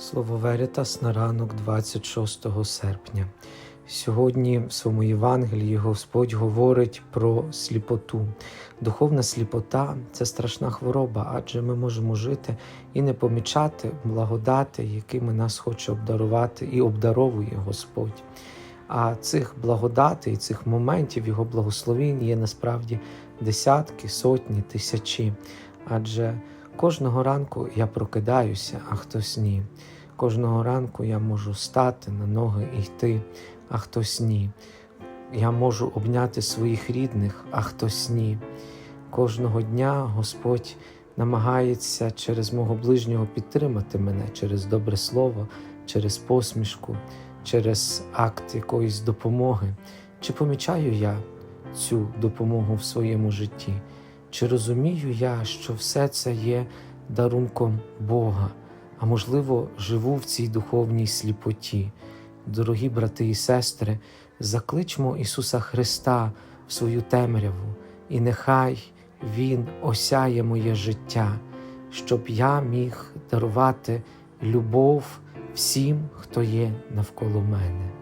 Слово Веритас на ранок 26 серпня. Сьогодні в своєму Євангелії Господь говорить про сліпоту. Духовна сліпота це страшна хвороба, адже ми можемо жити і не помічати благодати, якими нас хоче обдарувати і обдаровує Господь. А цих благодатей, цих моментів Його благословінь є насправді десятки, сотні, тисячі. Адже кожного ранку я прокидаюся, а хтось ні. Кожного ранку я можу стати на ноги і йти, а хтось ні. Я можу обняти своїх рідних, а хтось ні. Кожного дня Господь намагається через мого ближнього підтримати мене через добре слово, через посмішку, через акт якоїсь допомоги. Чи помічаю я цю допомогу в своєму житті? Чи розумію я, що все це є дарунком Бога, а можливо, живу в цій духовній сліпоті? Дорогі брати і сестри, закличмо Ісуса Христа в свою темряву, і нехай Він осяє моє життя, щоб я міг дарувати любов всім, хто є навколо мене.